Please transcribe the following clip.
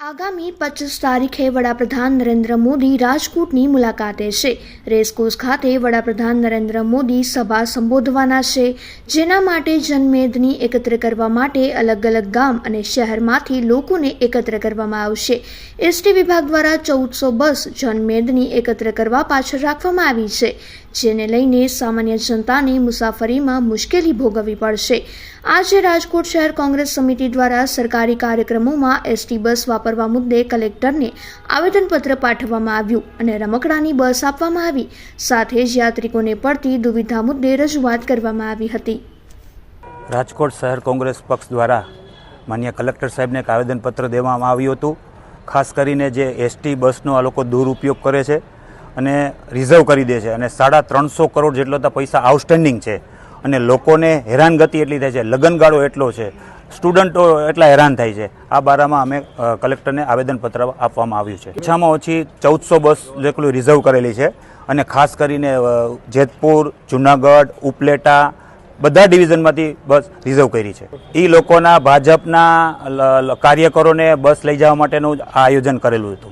આગામી પચીસ તારીખે વડાપ્રધાન નરેન્દ્ર મોદી રાજકોટની મુલાકાતે છે. રેસકોર્સ ખાતે વડાપ્રધાન નરેન્દ્ર મોદી સભા સંબોધવાના છે, જેના માટે જનમેદની એકત્ર કરવા માટે અલગ અલગ ગામ અને શહેરમાંથી લોકોને એકત્ર કરવામાં આવશે. એસટી વિભાગ દ્વારા ચૌદસો બસ જનમેદની એકત્ર કરવા પાછળ રાખવામાં આવી છે. જેને લઈને સામાન્ય જનતાને મુસાફરીમાં મુશ્કેલી ભોગવવી પડશે. આજે રાજકોટ શહેર કોંગ્રેસ સમિતિ દ્વારા સરકારી કાર્યક્રમોમાં એસટી બસ વાપરવા મુદ્દે કલેક્ટરને આવેદનપત્ર પાઠવવામાં આવ્યું અને રમકડાની બસ આપવામાં આવી. સાથે જ યાત્રિકોને પડતી દુવિધા મુદ્દે રજૂઆત કરવામાં આવી હતી. રાજકોટ શહેર કોંગ્રેસ પક્ષ દ્વારા માન્ય કલેક્ટર સાહેબને એક આવેદનપત્ર દેવામાં આવ્યું હતું. ખાસ કરીને જે એસટી બસનો આ લોકો દુરુપયોગ કરે છે અને રિઝર્વ કરી દે છે અને સાડા ત્રણસો કરોડ જેટલો પૈસા આઉટસ્ટેન્ડિંગ છે. અને લોકોને હેરાનગતિ એટલી થાય છે, લગનગાળો એટલો છે સ્ટુડન્ટો એટલા હેરાન થાય છે. આ બારામાં અમે કલેક્ટરને આવેદનપત્ર આપવામાં આવ્યું છે. ઓછામાં ઓછી ચૌદસો બસ જેટલું રિઝર્વ કરેલી છે અને ખાસ કરીને જેતપુર, જુનાગઢ, ઉપલેટા બધા ડિવિઝનમાંથી બસ રિઝર્વ કરી છે. એ લોકોના ભાજપના કાર્યકરોને બસ લઈ જવા માટેનું આયોજન કરેલું હતું.